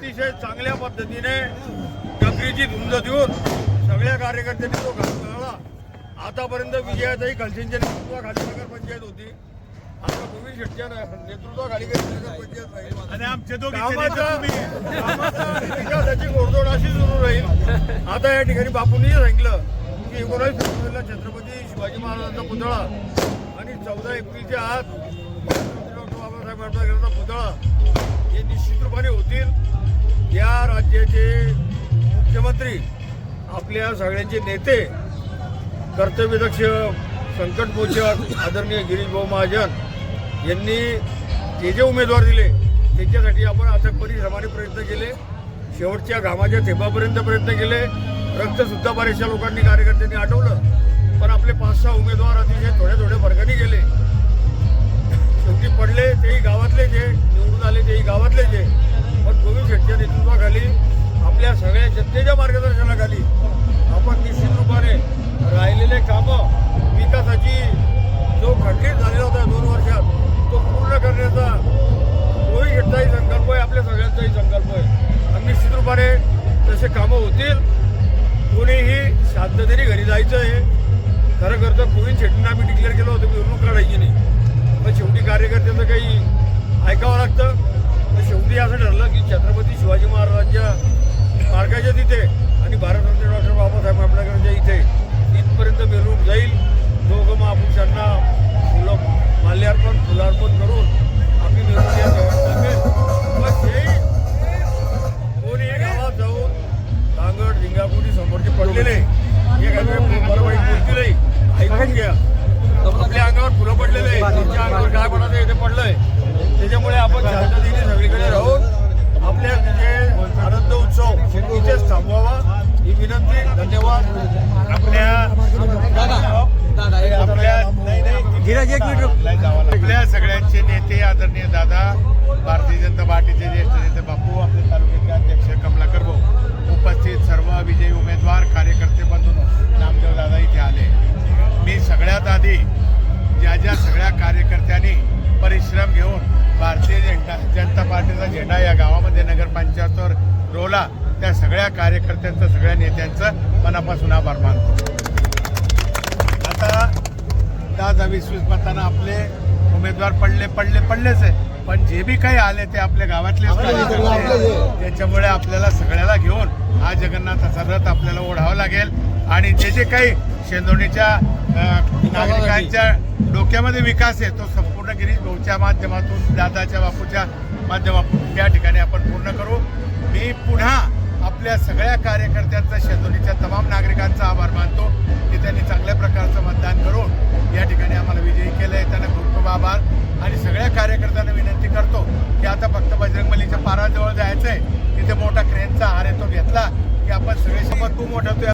अतिशय चांगल्या पद्धतीने डंगरीची धुंद देऊन सगळ्या कार्यकर्त्यांनी तो घातला आतापर्यंत विजयाताई खलसेंच्या नेतृत्वाखाली नगरपंचायत होती. आता गोविंद शेट्टीच्या नेतृत्वाखाली नगरपंचायत राहील आणि आमचे विकासाची घोडदौड अशी सुरू राहील. आता या ठिकाणी बापूंनी सांगितलं की एकोणावीस फेब्रुवारीला छत्रपती शिवाजी महाराजांचा पुतळा आणि चौदा एप्रिलच्या आत डॉक्टर बाबासाहेब आंबेडकरांचा पुतळा हे निश्चित रूपाने होतील. या राज्याचे मुख्यमंत्री आपल्या सगळ्यांचे नेते कर्तव्यदक्ष संकटमोचक आदरणीय गिरीशभाऊ महाजन यांनी ते जे उमेदवार दिले त्यांच्यासाठी आपण अथक परिश्रमाने प्रयत्न केले शेवटच्या घामाच्या थेंबापर्यंत प्रयत्न केले रक्तसुद्धा बऱ्याचशा लोकांनी कार्यकर्त्यांनी आठवलं पण आपले पाच सहा उमेदवार अतिशय थोड्या थोड्या फरकाने गेले. शेवटी पडले तेही गावातले जे निवडून आले तेही गावातले जे म्हणजे जनतेच्या मार्गदर्शनाखाली आपण निश्चित रूपाने राहिलेले कामं विकासाची जो खंडित झालेला होता दोन वर्षात तो पूर्ण करण्याचा कोणी शेट्टाही संकल्प आहे आपल्या सगळ्यांचाही संकल्प आहे. आणि निश्चित रूपाने तसे कामं होतील कोणीही शांततेने घरी जायचं आहे. खरं खरं तर शेट्टींना आम्ही डिक्लेअर केलं होतं मिरवणूक काढायची नाही. पण शेवटी कार्यकर्त्यांचं काही ऐकावं लागतं. तर शेवटी असं ठरलं की छत्रपती शिवाजी महाराजांच्या आपण शांततेने सगळीकडे राहून आपल्या जे आनंद उत्सव इथेच थांबवावा. ही विनंती धन्यवाद. आपल्या आपल्या आपल्या सगळ्यांचे नेते आदरणीय दादा भारतीय जनता पार्टीचे ज्येष्ठ नेते बापू आपल्या तालुक्याचे अध्यक्ष कमलाकर भाऊ उपस्थित सर्व विजयी उमेदवार कार्यकर्ते बंधून नामदेव दादा इथे आले. मी सगळ्यात आधी ज्या ज्या सगळ्या कार्यकर्त्यांनी परिश्रम घेऊन भारतीय जनता जनता पार्टीचा झेंडा या गावामध्ये नगरपंचायतवर रोवला त्या सगळ्या कार्यकर्त्यांचं सगळ्या नेत्यांचं मनापासून आभार मानतो. आता दहा दहा वीस वीस मतांना आपले उमेदवार पडले पडले पडलेच आहे पण जे बी काही आले ते आपल्या गावातलेच आहेत. त्याच्यामुळे आपल्याला सगळ्याला घेऊन हा जगन्नाथाचा रथ आपल्याला ओढावा लागेल. आणि जे जे काही शेंदोणीच्या नागरिकांच्या डोक्यामध्ये विकास आहे तो संपूर्ण गिरीश माध्यमातून दादाच्या बापूच्या माध्यमातून या ठिकाणी आपण पूर्ण करू. मी पुन्हा आपल्या सगळ्या कार्यकर्त्यांचा शेजोलीच्या तमाम नागरिकांचा आभार मानतो की त्यांनी चांगल्या प्रकारचं मतदान करून या ठिकाणी आम्हाला विजयी केलं आहे त्यांना खूप खूप आभार. आणि सगळ्या कार्यकर्त्यांना विनंती करतो की आता फक्त बजरंगबलीच्या पाराजवळ जायचं आहे तिथे मोठा क्रेनचा आहार आहे तो घेतला की आपण सगळे सोबत तू मोठा